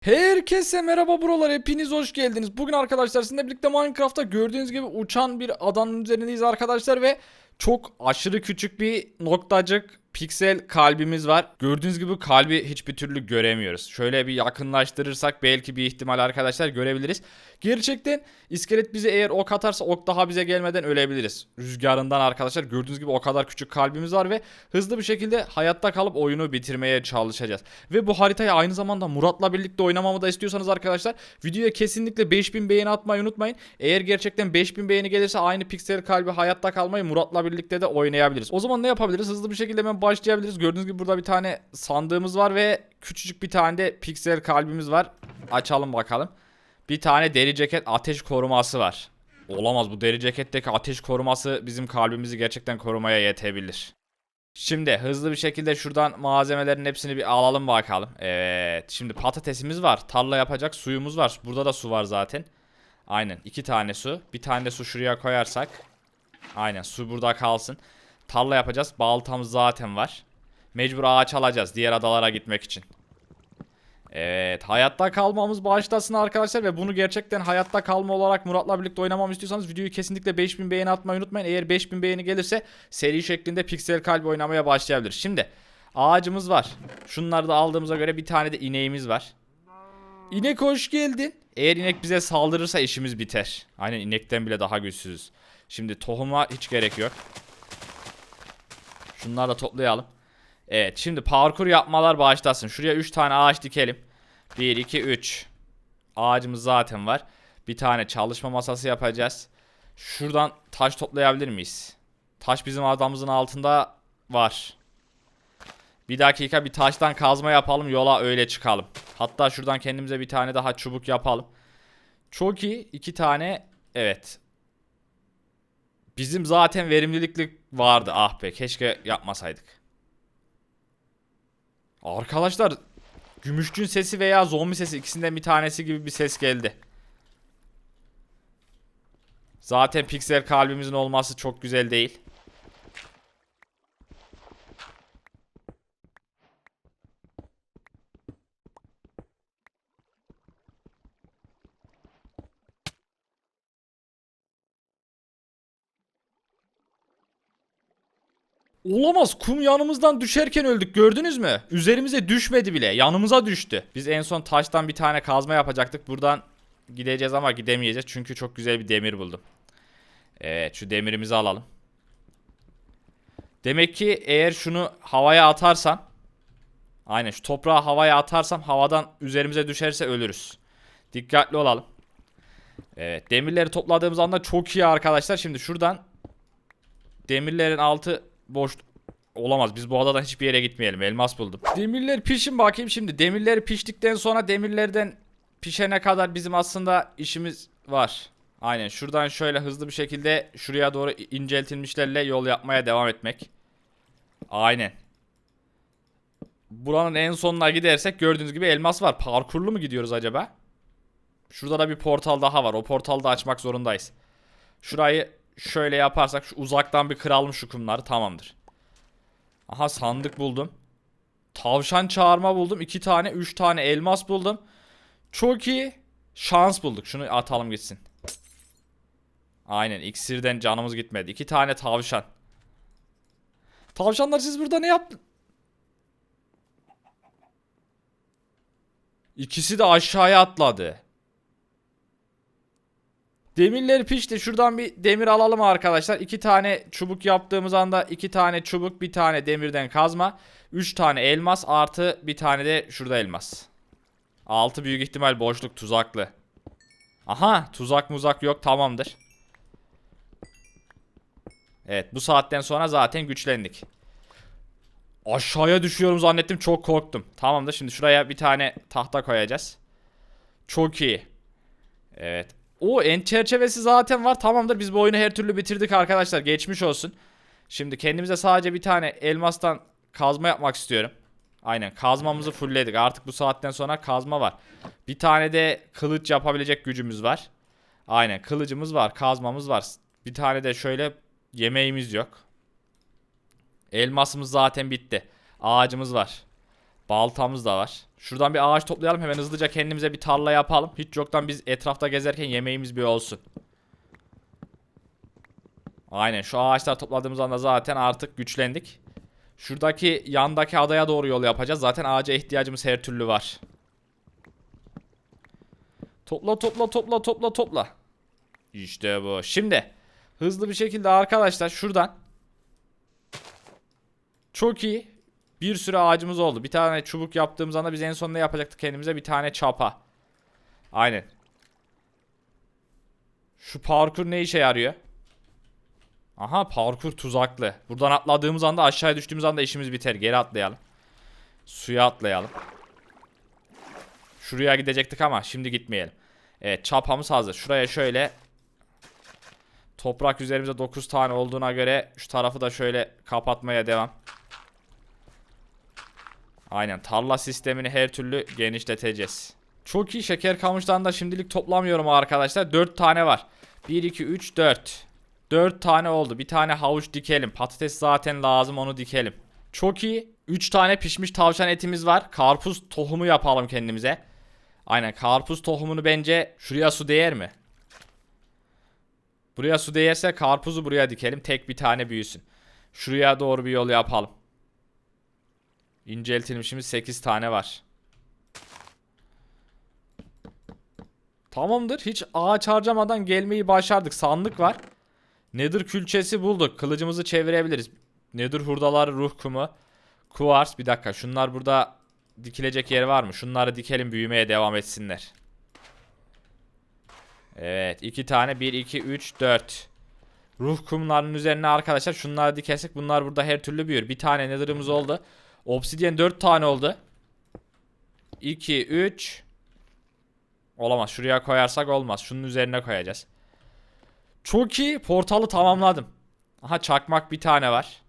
Herkese merhaba buralar hepiniz hoş geldiniz. Bugün arkadaşlar sizinle birlikte Minecraft'ta gördüğünüz gibi uçan bir adanın üzerindeyiz arkadaşlar ve çok aşırı küçük bir noktacık piksel kalbimiz var. Gördüğünüz gibi kalbi hiçbir türlü göremiyoruz. Şöyle bir yakınlaştırırsak belki bir ihtimal arkadaşlar görebiliriz. Gerçekten iskelet bize eğer ok atarsa ok daha bize gelmeden ölebiliriz. Rüzgarından arkadaşlar gördüğünüz gibi o kadar küçük kalbimiz var ve hızlı bir şekilde hayatta kalıp oyunu bitirmeye çalışacağız. Ve bu haritayı aynı zamanda Murat'la birlikte oynamamı da istiyorsanız arkadaşlar videoya kesinlikle 5000 beğeni atmayı unutmayın. Eğer gerçekten 5000 beğeni gelirse aynı piksel kalbi hayatta kalmayı Murat'la birlikte de oynayabiliriz. O zaman ne yapabiliriz? Hızlı bir şekilde başlayabiliriz. Gördüğünüz gibi burada bir tane sandığımız var ve küçücük bir tane de piksel kalbimiz var. Açalım bakalım. Bir tane deri ceket ateş koruması var. Olamaz bu deri ceketteki ateş koruması bizim kalbimizi gerçekten korumaya yetebilir. Şimdi hızlı bir şekilde şuradan malzemelerin hepsini bir alalım bakalım. Evet. Şimdi patatesimiz var. Tarla yapacak suyumuz var. Burada da su var zaten. Aynen. iki tane su. Bir tane de su şuraya koyarsak. Aynen. Su burada kalsın. Tarla yapacağız. Baltamız zaten var. Mecbur ağaç alacağız. Diğer adalara gitmek için. Evet hayatta kalmamız başlasın arkadaşlar ve bunu gerçekten hayatta kalma olarak Murat'la birlikte oynamamı istiyorsanız videoyu kesinlikle 5000 beğeni atmayı unutmayın. Eğer 5000 beğeni gelirse seri şeklinde piksel kalbi oynamaya başlayabilir. Şimdi ağacımız var. Şunları da aldığımıza göre bir tane de ineğimiz var. İnek hoş geldin. Eğer inek bize saldırırsa işimiz biter. Aynen inekten bile daha güçsüzüz. Şimdi tohuma hiç gerek yok. Şunları da toplayalım. Evet şimdi parkur yapmalar başlasın. Şuraya 3 tane ağaç dikelim. 1, 2, 3. Ağacımız zaten var. Bir tane çalışma masası yapacağız. Şuradan taş toplayabilir miyiz? Taş bizim adamımızın altında var. Bir dakika bir taştan kazma yapalım yola öyle çıkalım. Hatta şuradan kendimize bir tane daha çubuk yapalım. Çok iyi. iki tane evet. Bizim zaten verimliliklik vardı. Ah be keşke yapmasaydık. Arkadaşlar gümüşçün sesi veya zombi sesi ikisinden bir tanesi gibi bir ses geldi. Zaten piksel kalbimizin olması çok güzel değil. Olamaz kum yanımızdan düşerken öldük gördünüz mü? Üzerimize düşmedi bile yanımıza düştü. Biz en son taştan bir tane kazma yapacaktık. Buradan gideceğiz ama gidemeyeceğiz. Çünkü çok güzel bir demir buldum. Evet şu demirimizi alalım. Demek ki eğer şunu havaya atarsam Aynen şu toprağı havaya atarsam havadan üzerimize düşerse ölürüz. Dikkatli olalım. Evet demirleri topladığımız anda çok iyi arkadaşlar. Şimdi şuradan demirlerin altı boş olamaz. Biz bu adadan hiçbir yere gitmeyelim. Elmas buldum. Demirler pişin bakayım şimdi. Demirleri piştikten sonra demirlerden pişene kadar bizim aslında işimiz var. Aynen şuradan şöyle hızlı bir şekilde şuraya doğru inceltilmişlerle yol yapmaya devam etmek. Aynen. Buranın en sonuna gidersek gördüğünüz gibi elmas var. Parkurlu mu gidiyoruz acaba? Şurada da bir portal daha var. O portalı da açmak zorundayız. Şurayı şöyle yaparsak şu uzaktan bir kıralım şu kumları tamamdır. Aha sandık buldum. Tavşan çağırma buldum. iki tane, üç tane elmas buldum. Çok iyi. Şans bulduk. Şunu atalım gitsin. Aynen iksirden canımız gitmedi. İki tane tavşan. Tavşanlar siz burada ne yaptın? İkisi de aşağıya atladı. Demirleri pişti. Şuradan bir demir alalım arkadaşlar. İki tane çubuk yaptığımız anda iki tane çubuk, bir tane demirden kazma. Üç tane elmas artı bir tane de şurada elmas. Altı büyük ihtimal boşluk tuzaklı. Aha tuzak muzak yok tamamdır. Evet bu saatten sonra zaten güçlendik. Aşağıya düşüyorum zannettim çok korktum. Tamamdır şimdi şuraya bir tane tahta koyacağız. Çok iyi. Evet. O en çerçevesi zaten var. Tamamdır biz bu oyunu her türlü bitirdik arkadaşlar. Geçmiş olsun. Şimdi kendimize sadece bir tane elmastan kazma yapmak istiyorum. Aynen kazmamızı fullledik. Artık bu saatten sonra kazma var. Bir tane de kılıç yapabilecek gücümüz var. Aynen kılıcımız var. Kazmamız var. Bir tane de şöyle yemeğimiz yok. Elmasımız zaten bitti. Ağacımız var. Baltamız da var. Şuradan bir ağaç toplayalım hemen hızlıca kendimize bir tarla yapalım. Hiç yoktan biz etrafta gezerken yemeğimiz bir olsun. Aynen şu ağaçlar topladığımız anda zaten artık güçlendik. Şuradaki yandaki adaya doğru yol yapacağız. Zaten ağaca ihtiyacımız her türlü var. Topla topla topla topla topla. İşte bu. Şimdi hızlı bir şekilde arkadaşlar şuradan çok iyi. Bir sürü ağacımız oldu. Bir tane çubuk yaptığımız anda biz en son ne yapacaktık kendimize? Bir tane çapa. Aynen. Şu parkur ne işe yarıyor? Aha parkur tuzaklı. Buradan atladığımız anda aşağıya düştüğümüz anda işimiz biter. Geri atlayalım. Suya atlayalım. Şuraya gidecektik ama şimdi gitmeyelim. Evet çapamız hazır. Şuraya şöyle toprak üzerimizde 9 tane olduğuna göre şu tarafı da şöyle kapatmaya devam. Aynen tarla sistemini her türlü genişleteceğiz. Çok iyi şeker kamışlarını da şimdilik toplamıyorum arkadaşlar. 4 tane var. 1, 2, 3, 4. 4 tane oldu. Bir tane havuç dikelim. Patates zaten lazım onu dikelim. Çok iyi. 3 tane pişmiş tavşan etimiz var. Karpuz tohumu yapalım kendimize. Aynen karpuz tohumunu bence şuraya su değer mi? Buraya su değerse karpuzu buraya dikelim. Tek bir tane büyüsün. Şuraya doğru bir yol yapalım. İnceltilmişimiz 8 tane var. Tamamdır. Hiç ağaç harcamadan gelmeyi başardık. Sandık var. Nedir külçesi bulduk. Kılıcımızı çevirebiliriz. Nedir hurdaları, ruh kumu, kuvars. Bir dakika şunlar burada dikilecek yer var mı? Şunları dikelim büyümeye devam etsinler. Evet. iki tane. 1, 2, 3, 4. Ruh kumlarının üzerine arkadaşlar şunları dikersek bunlar burada her türlü büyür. Bir tane nether'ımız oldu. Obsidian 4 tane oldu. 2, 3. Olamaz. Şuraya koyarsak olmaz. Şunun üzerine koyacağız. Çok iyi. Portalı tamamladım. Aha çakmak bir tane var.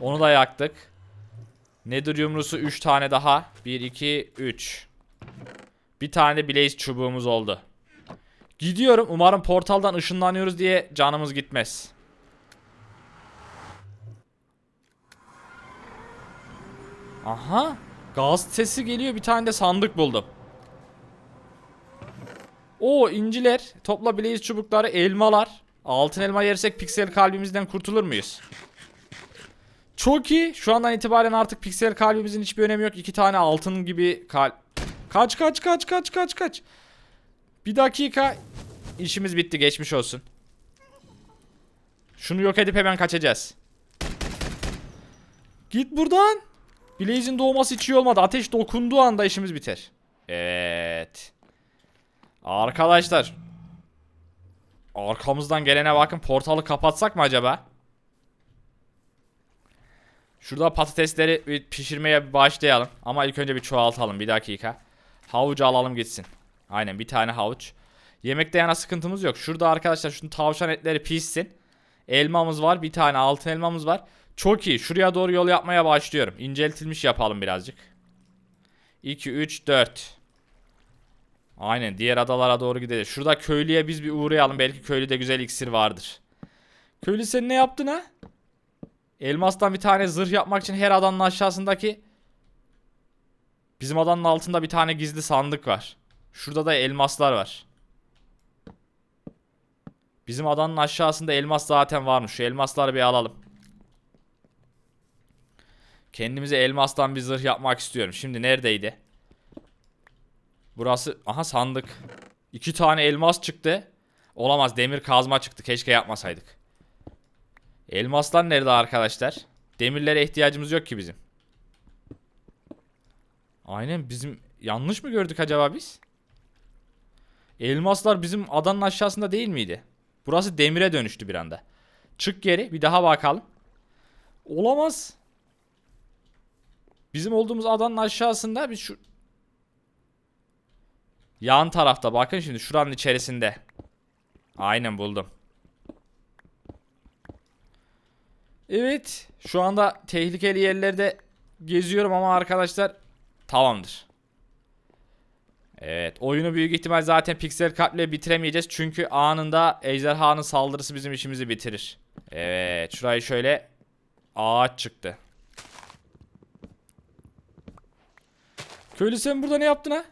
Onu da yaktık. Nedir yumrusu 3 tane daha. 1, 2, 3. Bir tane de blaze çubuğumuz oldu. Gidiyorum. Umarım portaldan ışınlanıyoruz diye canımız gitmez. Aha. Gaz sesi geliyor. Bir tane de sandık buldum. O inciler, topla blaze çubukları, elmalar. Altın elma yersek piksel kalbimizden kurtulur muyuz? Çok iyi. Şu andan itibaren artık piksel kalbimizin hiçbir önemi yok. İki tane altın gibi kalp. Kaç kaç kaç kaç kaç kaç. Bir dakika. İşimiz bitti. Geçmiş olsun. Şunu yok edip hemen kaçacağız. Git buradan. Blaze'in doğması hiç iyi olmadı. Ateş dokunduğu anda işimiz biter. Evet. Arkadaşlar. Arkamızdan gelene bakın. Portalı kapatsak mı acaba? Şurada patatesleri pişirmeye bir başlayalım. Ama ilk önce bir çoğaltalım. Bir dakika. Havucu alalım gitsin. Aynen bir tane havuç. Yemekte yana sıkıntımız yok. Şurada arkadaşlar şunu tavşan etleri pişsin. Elmamız var. Bir tane altın elmamız var. Çok iyi. Şuraya doğru yol yapmaya başlıyorum. İnceltilmiş yapalım birazcık. 2, 3, 4. Aynen diğer adalara doğru gideceğiz. Şurada köylüye biz bir uğrayalım. Belki köylüde güzel iksir vardır. Köylü sen ne yaptın ha? Elmastan bir tane zırh yapmak için her adanın aşağısındaki Bizim adanın altında bir tane gizli sandık var. Şurada da elmaslar var. Bizim adanın aşağısında elmas zaten varmış. Şu elmasları bir alalım. Kendimize elmastan bir zırh yapmak istiyorum. Şimdi neredeydi? Burası aha sandık. İki tane elmas çıktı. Olamaz demir kazma çıktı. Keşke yapmasaydık. Elmaslar nerede arkadaşlar? Demirlere ihtiyacımız yok ki bizim. Aynen bizim yanlış mı gördük acaba biz? Elmaslar bizim adanın aşağısında değil miydi? Burası demire dönüştü bir anda. Çık geri bir daha bakalım. Olamaz. Bizim olduğumuz adanın aşağısında bir şu Yan tarafta bakın şimdi şuranın içerisinde. Aynen buldum. Evet. Şu anda tehlikeli yerlerde geziyorum ama arkadaşlar tamamdır. Evet. Oyunu büyük ihtimal zaten piksel kalple bitiremeyeceğiz. Çünkü anında ejderhanın saldırısı bizim işimizi bitirir. Evet. Şurayı şöyle ağaç çıktı. Köylü sen burada ne yaptın ha?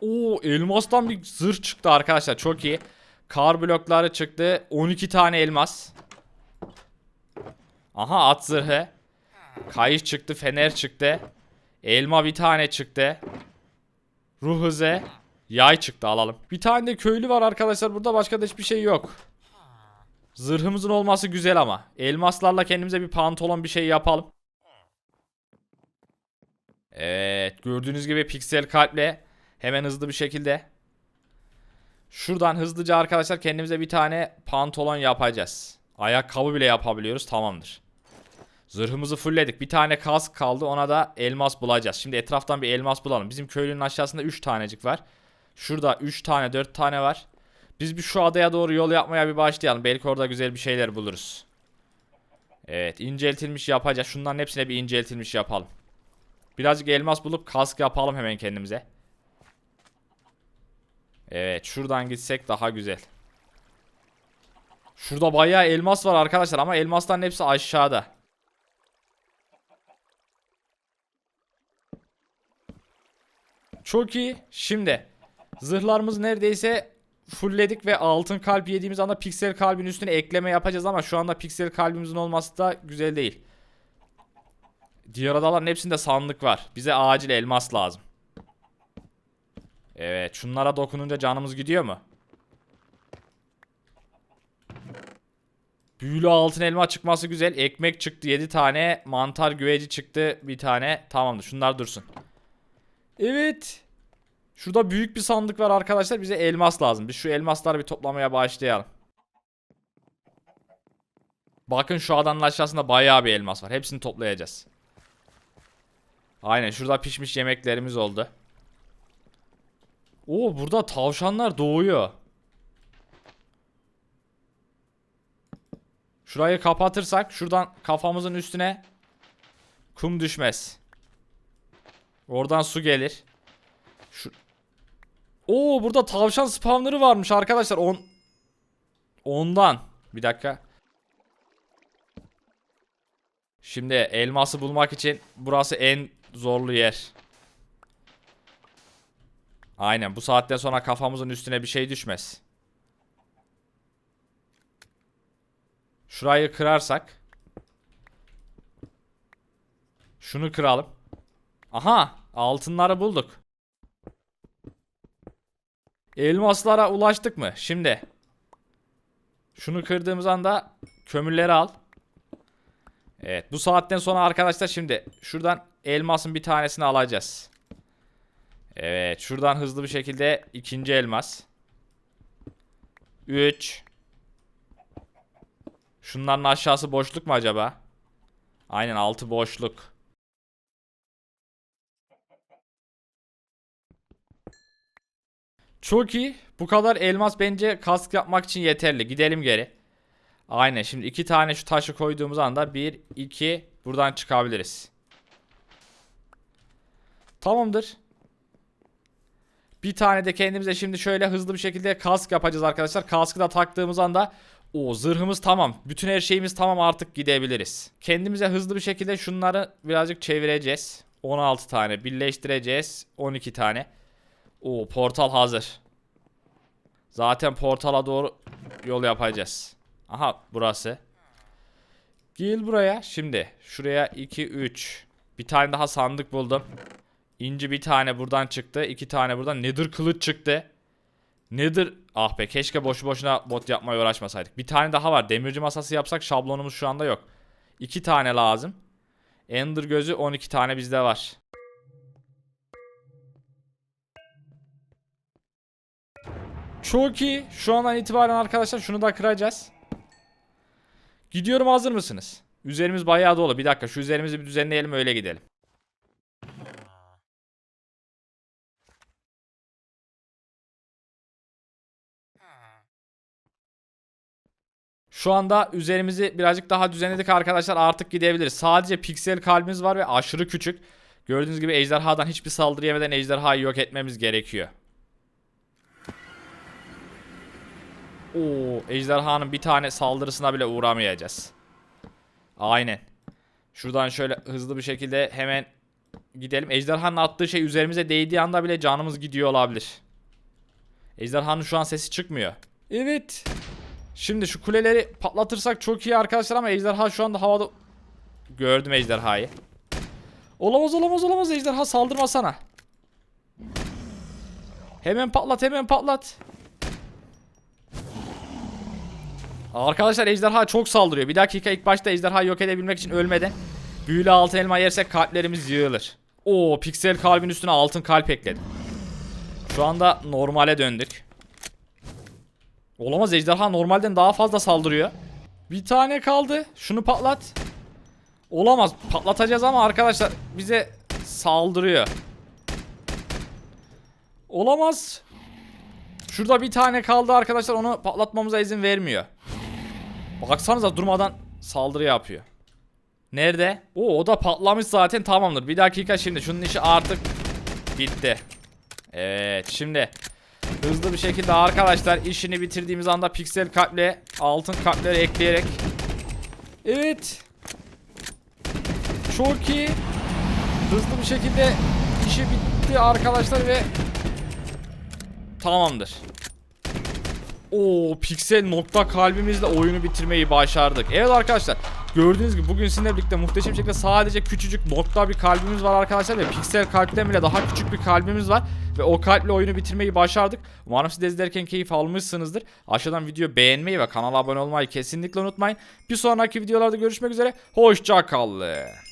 Oo elmastan bir zırh çıktı arkadaşlar çok iyi. Kar blokları çıktı. 12 tane elmas. Aha at zırhı. Kayış çıktı, fener çıktı. Elma bir tane çıktı. Ruh hızı. Yay çıktı alalım. Bir tane de köylü var arkadaşlar. Burada başka da hiçbir şey yok. Zırhımızın olması güzel ama. Elmaslarla kendimize bir pantolon bir şey yapalım. Evet gördüğünüz gibi piksel kalple hemen hızlı bir şekilde. Şuradan hızlıca arkadaşlar kendimize bir tane pantolon yapacağız. Ayakkabı bile yapabiliyoruz tamamdır. Zırhımızı fullledik. Bir tane kask kaldı. Ona da elmas bulacağız. Şimdi etraftan bir elmas bulalım. Bizim köylünün aşağısında 3 tanecik var. Şurada 3 tane 4 tane var. Biz bir şu adaya doğru yol yapmaya bir başlayalım. Belki orada güzel bir şeyler buluruz. Evet inceltilmiş yapacağız. Şunların hepsine bir inceltilmiş yapalım. Birazcık elmas bulup kask yapalım hemen kendimize. Evet şuradan gitsek daha güzel. Şurada bayağı elmas var arkadaşlar ama elmasların hepsi aşağıda. Çok iyi. Şimdi zırhlarımız neredeyse fullledik ve altın kalp yediğimiz anda piksel kalbin üstüne ekleme yapacağız ama şu anda piksel kalbimizin olması da güzel değil. Diğer adaların hepsinde sandık var. Bize acil elmas lazım. Evet şunlara dokununca canımız gidiyor mu? Büyülü altın elma çıkması güzel. Ekmek çıktı 7 tane. Mantar güveci çıktı bir tane. Tamamdır şunlar dursun. Evet. Şurada büyük bir sandık var arkadaşlar. Bize elmas lazım. Biz şu elmasları bir toplamaya başlayalım. Bakın şu adanın aşağısında bayağı bir elmas var. Hepsini toplayacağız. Aynen şurada pişmiş yemeklerimiz oldu. Oo burada tavşanlar doğuyor. Şurayı kapatırsak şuradan kafamızın üstüne kum düşmez. Oradan su gelir. Şu Oo burada tavşan spawner'ı varmış arkadaşlar. On Ondan. Bir dakika. Şimdi elması bulmak için burası en zorlu yer. Aynen bu saatten sonra kafamızın üstüne bir şey düşmez. Şurayı kırarsak. Şunu kıralım. Aha altınları bulduk. Elmaslara ulaştık mı? Şimdi. Şunu kırdığımız anda kömürleri al. Evet bu saatten sonra arkadaşlar şimdi şuradan elmasın bir tanesini alacağız. Evet şuradan hızlı bir şekilde ikinci elmas. 3 Şunların aşağısı boşluk mu acaba? Aynen altı boşluk. Çok iyi. Bu kadar elmas bence kask yapmak için yeterli. Gidelim geri. Aynen şimdi iki tane şu taşı koyduğumuz anda bir iki buradan çıkabiliriz. Tamamdır. Bir tane de kendimize şimdi şöyle hızlı bir şekilde kask yapacağız arkadaşlar. Kaskı da taktığımız anda o zırhımız tamam. Bütün her şeyimiz tamam artık gidebiliriz. Kendimize hızlı bir şekilde şunları birazcık çevireceğiz. 16 tane birleştireceğiz. 12 tane. O portal hazır. Zaten portala doğru yol yapacağız. Aha burası. Gel buraya. Şimdi şuraya 2 3. Bir tane daha sandık buldum. İnci bir tane buradan çıktı. iki tane buradan. Nether kılıç çıktı. Nether ah be keşke boşu boşuna bot yapmaya uğraşmasaydık. Bir tane daha var. Demirci masası yapsak şablonumuz şu anda yok. İki tane lazım. Ender gözü 12 tane bizde var. Çok iyi. Şu andan itibaren arkadaşlar şunu da kıracağız. Gidiyorum hazır mısınız? Üzerimiz bayağı dolu. Bir dakika şu üzerimizi bir düzenleyelim öyle gidelim. Şu anda üzerimizi birazcık daha düzenledik arkadaşlar. Artık gidebiliriz. Sadece piksel kalbimiz var ve aşırı küçük. Gördüğünüz gibi ejderhadan hiçbir saldırı yemeden ejderhayı yok etmemiz gerekiyor. Oo, ejderhanın bir tane saldırısına bile uğramayacağız. Aynen. Şuradan şöyle hızlı bir şekilde hemen gidelim. Ejderhanın attığı şey üzerimize değdiği anda bile canımız gidiyor olabilir. Ejderhanın şu an sesi çıkmıyor. Evet. Şimdi şu kuleleri patlatırsak çok iyi arkadaşlar ama ejderha şu anda havada... Gördüm ejderhayı. Olamaz olamaz olamaz ejderha saldırmasana. Hemen patlat hemen patlat. Arkadaşlar ejderha çok saldırıyor. Bir dakika ilk başta ejderha yok edebilmek için ölmeden büyülü altın elma yersek kalplerimiz yığılır. Oo piksel kalbin üstüne altın kalp ekledim. Şu anda normale döndük. Olamaz ejderha normalden daha fazla saldırıyor. Bir tane kaldı. Şunu patlat. Olamaz. Patlatacağız ama arkadaşlar bize saldırıyor. Olamaz. Şurada bir tane kaldı arkadaşlar onu patlatmamıza izin vermiyor. Baksanıza durmadan saldırı yapıyor. Nerede? Oo o da patlamış zaten tamamdır. Bir dakika şimdi şunun işi artık bitti. Evet şimdi hızlı bir şekilde arkadaşlar işini bitirdiğimiz anda piksel kalple altın kalpleri ekleyerek Evet. Çok iyi. Hızlı bir şekilde işi bitti arkadaşlar ve tamamdır. Oo piksel nokta kalbimizle oyunu bitirmeyi başardık. Evet arkadaşlar gördüğünüz gibi bugün sizinle birlikte muhteşem şekilde sadece küçücük nokta bir kalbimiz var arkadaşlar ve piksel kalpten bile daha küçük bir kalbimiz var. Ve o kalple oyunu bitirmeyi başardık. Umarım siz de izlerken keyif almışsınızdır. Aşağıdan videoyu beğenmeyi ve kanala abone olmayı kesinlikle unutmayın. Bir sonraki videolarda görüşmek üzere. Hoşça kalın.